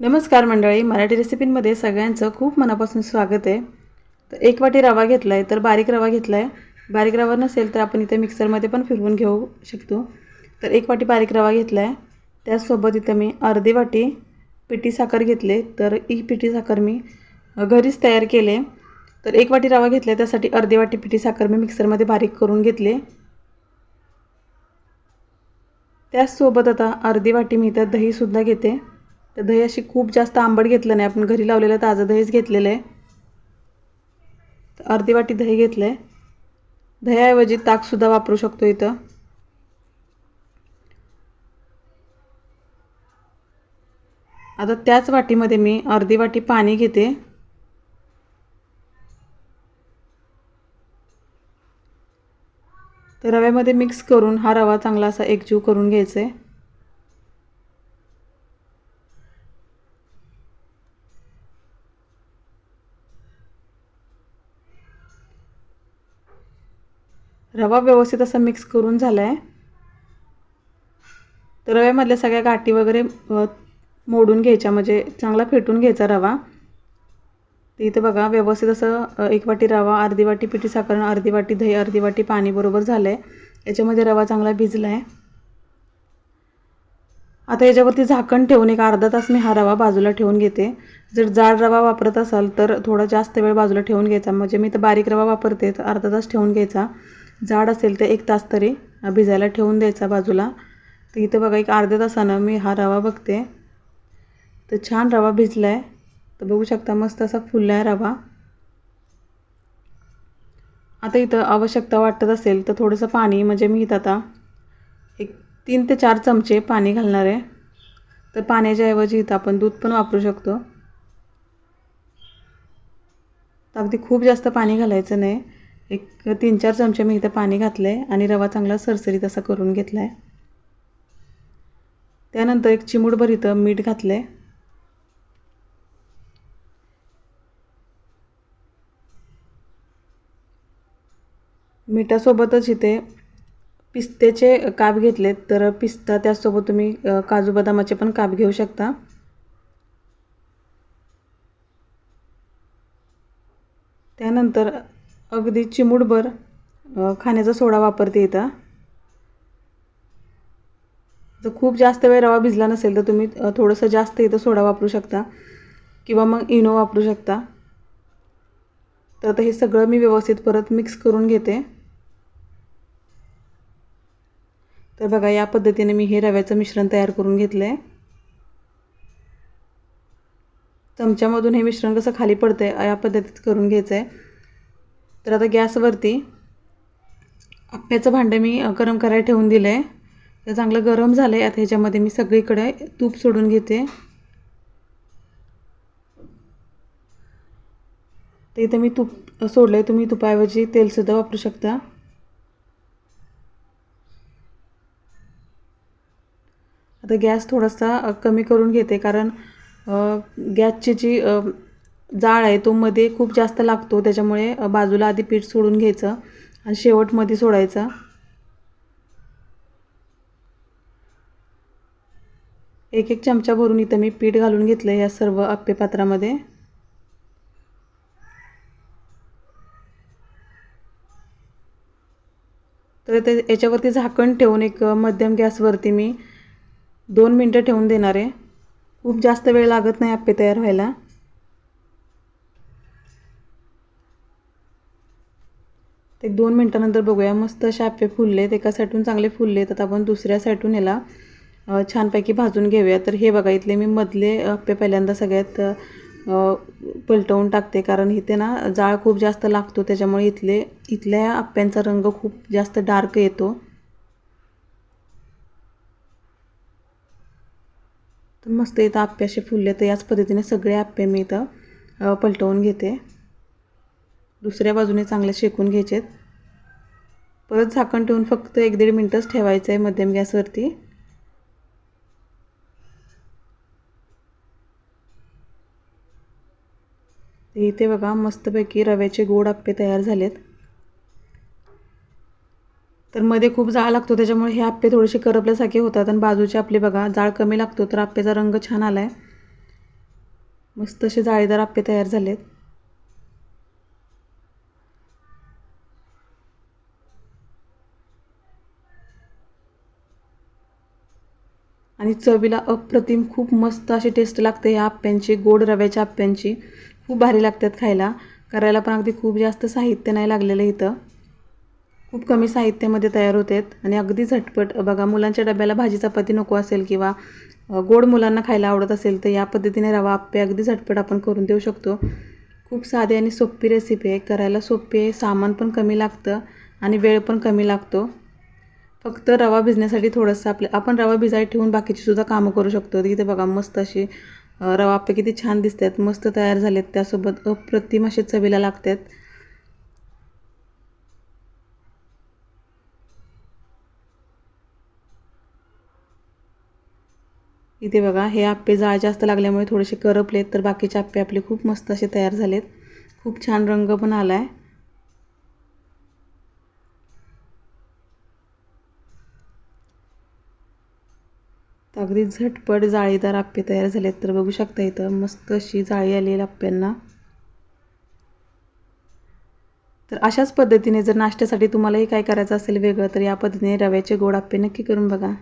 नमस्कार मंडळी मराठी रेसिपींमध्ये सगळ्यांचं खूप मनापासून स्वागत आहे. तर एक वाटी रवा घेतला आहे तर बारीक रवा घेतला आहे बारीक रवा नसेल तर आपण इथे मिक्सरमध्ये पण फिरवून घेऊ शकतो. तर एक वाटी बारीक रवा घेतला आहे त्याचसोबत इथं मी अर्धी वाटी पिठी साखर घेतले. तर ही पिठी साखर मी घरीच तयार केले. तर एक वाटी रवा घेतला त्यासाठी अर्धी वाटी पिठी साखर मी मिक्सरमध्ये बारीक करून घेतले. त्याचसोबत आता अर्धी वाटी मी इथं दहीसुद्धा घेते. तर दही अशी खूप जास्त आंबट घेतलं नाही. आपण घरी लावलेलं ताजं दहीच घेतलेलं आहे. अर्धी वाटी दही घेतलं आहे दह्याऐवजी ताकसुद्धा वापरू शकतो इथं. आता त्याच वाटीमध्ये मी अर्धी वाटी पाणी घेते. तर रव्यामध्ये मिक्स करून हा रवा चांगला असा एकजीव करून घ्यायचा आहे रवा व्यवस्थित असा मिक्स करून झाला आहे तर रव्यामधल्या सगळ्या गाठी वगैरे मोडून घ्यायच्या म्हणजे चांगला फेटून घ्यायचा रवा. तर इथं बघा व्यवस्थित असं एक वाटी रवा अर्धी वाटी पिठी साखर अर्धी वाटी दही अर्धी वाटी पाणी बरोबर झालं आहे याच्यामध्ये रवा चांगला भिजला आहे आता याच्यावरती झाकण ठेवून एक अर्धा तास मी हा रवा बाजूला ठेवून घेते. जर जाड रवा वापरत असाल तर थोडा जास्त वेळ बाजूला ठेवून घ्यायचा. म्हणजे मी तर बारीक रवा वापरते तर अर्धा तास ठेवून घ्यायचा. जाड असेल तर एक तास तरी भिजायला ठेवून द्यायचा बाजूला. तर इथं बघा एक अर्ध्या तासानं मी हा रवा बघते. तर छान रवा भिजला आहे तर बघू शकता मस्त असा फुलला आहे रवा. आता इथं आवश्यकता वाटत असेल तर थोडंसं पाणी म्हणजे मी इथं आता एक तीन ते चार चमचे पाणी घालणार आहे. तर पाण्याच्या ऐवजी इथं आपण दूध पण वापरू शकतो. तर अगदी खूप जास्त पाणी घालायचं नाही. एक तीन चार चमचे मी इथं पाणी घातलं आहे आणि रवा चांगला सरसरीत असा करून घेतला आहे त्यानंतर एक चिमूटभर इथं मीठ घातलं आहे मिठासोबतच इथे पिस्त्याचे काप घेतलेत तर पिस्ता त्याचसोबत तुम्ही काजू बदामाचे पण काप घेऊ शकता. त्यानंतर अगदी चिमूटभर खाण्याचा सोडा वापरते इथं. जर खूप जास्त वेळ रवा भिजला नसेल तर तुम्ही थोडंसं जास्त इथं सोडा वापरू शकता किंवा मग इनो वापरू शकता. तर आता हे सगळं मी व्यवस्थित परत मिक्स करून घेते. तर बघा या पद्धतीने मी हे रव्याचं मिश्रण तयार करून घेतलं आहे चमच्यामधून हे मिश्रण कसं खाली पडतं आहे या पद्धतीत करून घ्यायचं आहे तर आता गॅसवरती आप्याचं भांडं मी गरम करायला ठेवून दिलं आहे तर चांगलं गरम झालं आहे आता ह्याच्यामध्ये मी सगळीकडे तूप सोडून घेते. तर इथं मी तूप सोडलं आहे तुम्ही तुपाऐवजी तेलसुद्धा वापरू शकता. आता गॅस थोडासा कमी करून घेते. कारण गॅसची जी जाळ आहे तो मध्ये खूप जास्त लागतो त्याच्यामुळे बाजूला आधी पीठ सोडून घ्यायचं आणि शेवटमध्ये सोडायचा. एक एक चमचा भरून इथं मी पीठ घालून घेतलं या सर्व आप्पे पात्रामध्ये तर ते याच्यावरती झाकण ठेवून एक मध्यम गॅसवरती मी दोन मिनटं ठेवून देणार आहे. खूप जास्त वेळ लागत नाही आप्पे तयार व्हायला. ते दोन मिनटानंतर बघूया. मस्त असे आप्पे फुललेत. एका साईडून चांगले फुललेत. आता आपण दुसऱ्या साईडून याला छानपैकी भाजून घेऊया तर हे बघा इथले मी मधले आप्पे पहिल्यांदा सगळ्यात पलटवून टाकते. कारण इथे ना जाळ खूप जास्त लागतो. त्याच्यामुळे इथले इथल्या आप्यांचा रंग खूप जास्त डार्क येतो. तर मस्त इथं आप्पे असे फुलले तर याच पद्धतीने सगळे आप्पे मी इथं पलटवून घेते. दुसऱ्या बाजूने चांगले शेकून घ्यायचेत. परत झाकण ठेवून फक्त एक दीड मिनटंच ठेवायचं आहे मध्यम गॅसवरती. इथे बघा मस्तपैकी रव्याचे गोड आप्पे तयार झालेत. तर मध्ये खूप जाळ लागतो त्याच्यामुळे हे आप्पे थोडेसे करपल्यासारखे होतात आणि बाजूचे आपले बघा जाळ कमी लागतो तर आप्प्याचा रंग छान आला आहे मस्त असे जाळीदार आप्पे तयार झालेत. आणि चवीला अप्रतिम खूप मस्त अशी टेस्ट लागते ह्या आप्यांची गोड रव्याच्या आप्यांची खूप भारी लागतात खायला. करायला पण अगदी खूप जास्त साहित्य नाही लागलेलं इथं. खूप कमी साहित्यामध्ये तयार होतात. आणि अगदी झटपट बघा मुलांच्या डब्याला भाजी चपाती नको असेल किंवा गोड मुलांना खायला आवडत असेल तर या पद्धतीने रवा आप्पे अगदी झटपट आपण करून देऊ शकतो. खूप साधी आणि सोपी रेसिपी आहे. करायला सोपी आहे सामान पण कमी लागतं आणि वेळ पण कमी लागतो. फक्त रवा भिजण्यासाठी थोडंसं आपलं आपण रवा भिजायला ठेवून बाकीची सुद्धा कामं करू शकतो. इथे बघा मस्त अशी रवा आप्पे किती छान दिसतात. मस्त तयार झालेत. त्यासोबत अप्रतिम असे चवीला लागतात. इथे बघा हे आप्पे जाळ जास्त लागल्यामुळे थोडेसे करपलेत तर बाकीचे आप्पे आपले खूप मस्त असे तयार झालेत. खूप छान रंग पण आला आहे तर अगदी झटपट जाळीदार आप्पे तयार झालेत. तर बघू शकता इथं मस्त अशी जाळी आली आप्प्यांना. तर अशाच पद्धतीने जर नाश्त्यासाठी तुम्हालाही काय करायचं असेल वेगळं तर या पद्धतीने रव्याचे गोड आप्पे नक्की करून बघा.